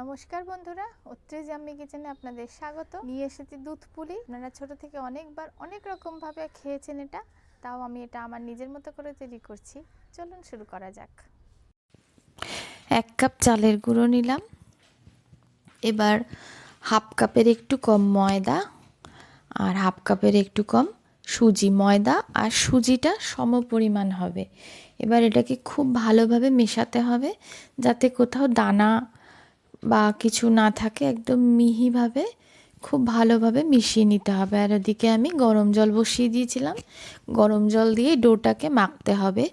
নমস্কার বন্ধুরা অত্রি জাম্মি কিচেনে আপনাদের স্বাগত। নিয়ে এসেছি দুধ পুলি। আপনারা ছোট থেকে অনেকবার অনেক রকম ভাবে খেয়েছেন এটা, তাও আমি এটা আমার নিজের মতো করে তৈরি করছি। চলুন শুরু করা যাক। এক কাপ চালের গুঁড়ো নিলাম। এবার হাফ কাপের একটু কম ময়দা আর হাফ কাপের একটু কম সুজি। ময়দা আর সুজিটা সম পরিমাণ হবে। এবার এটাকে খুব ভালোভাবে মেশাতে হবে, যাতে কোথাও দানা বা কিছু না থাকে, একদম মিহিভাবে, খুব ভালোভাবে মিশিয়ে নিতে হবে। আর ওদিকে আমি গরম জল বসিয়ে দিয়েছিলাম। গরম জল দিয়ে ডোটাকে মাখতে হবে।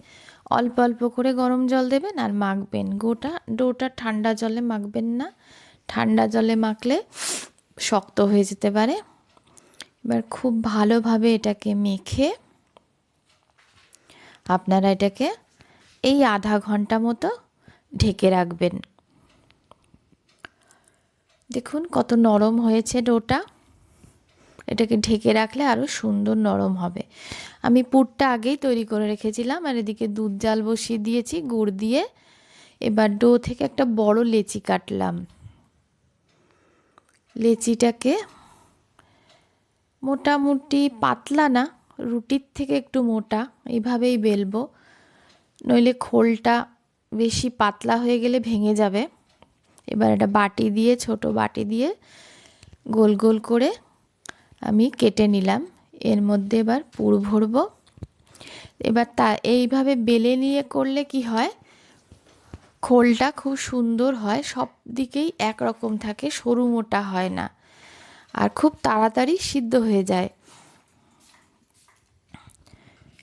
অল্প অল্প করে গরম জল দেবেন আর মাখবেন। গোটা, ডোটা ঠান্ডা জলে মাখবেন না। ঠান্ডা জলে মাখলে শক্ত হয়ে যেতে পারে। এবার খুব ভালোভাবে এটাকে মেখে আপনারা এটাকে এই আধা ঘণ্টা মতো ঢেকে রাখবেন। দেখুন, কত নরম হয়েছে ডোটা। এটাকে ঢেকে রাখলে আরও সুন্দর নরম হবে। আমি পুরটা আগেই তৈরি করে রেখেছিলাম, আর এদিকে দুধ জাল বসিয়ে দিয়েছি, গুড় দিয়ে। এবার ডো থেকে একটা বড় লেচি কাটলাম। লেচিটাকে মোটামুটি পাতলা না, রুটির থেকে একটু মোটা এইভাবেই বেলবো। নইলে খোলটা বেশি পাতলা হয়ে গেলে ভেঙে যাবে। এবার একটা বাটি দিয়ে, ছোট বাটি দিয়ে গোল গোল করে আমি কেটে নিলাম। এর মধ্যে এবার পুর ভরব। এবার তা এইভাবে বেলে নিয়ে করলে কি হয়? খোলটা খুব সুন্দর হয়, সব দিকেই একরকম থাকে, সরু মোটা হয় না আর খুব তাড়াতাড়ি সিদ্ধ হয়ে যায়।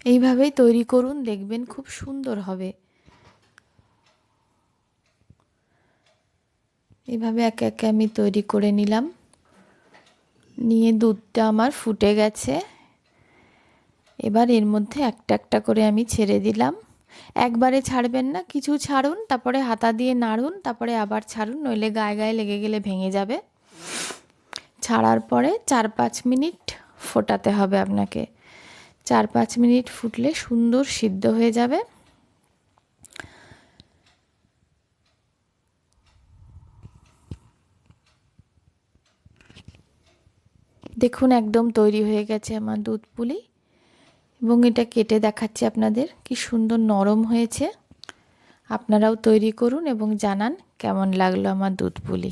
এইভাবেই তৈরি করুন, দেখবেন খুব সুন্দর হবে। এইভাবে একে একে আমি তৈরি করে নিলাম। নিয়ে দুধটা আমার ফুটে গেছে। এবার এর মধ্যে একটা একটা করে আমি ছেড়ে দিলাম। একবারে ছাড়বেন না, কিছু ছাড়ুন, তারপরে হাতা দিয়ে নাড়ুন, তারপরে আবার ছাড়ুন, নইলে গায়ে গায়ে লেগে গেলে ভেঙে যাবে। ছাড়ার পরে চার পাঁচ মিনিট ফোটাতে হবে আপনাকে। চার পাঁচ মিনিট ফুটলে সুন্দর সিদ্ধ হয়ে যাবে। দেখুন, একদম তৈরি হয়ে গেছে আমার দুধ পুলি এবং এটা কেটে দেখাচ্ছি আপনাদের। কি সুন্দর নরম হয়েছে। আপনারাও তৈরি করুন এবং জানান কেমন লাগল আমার দুধ পুলি।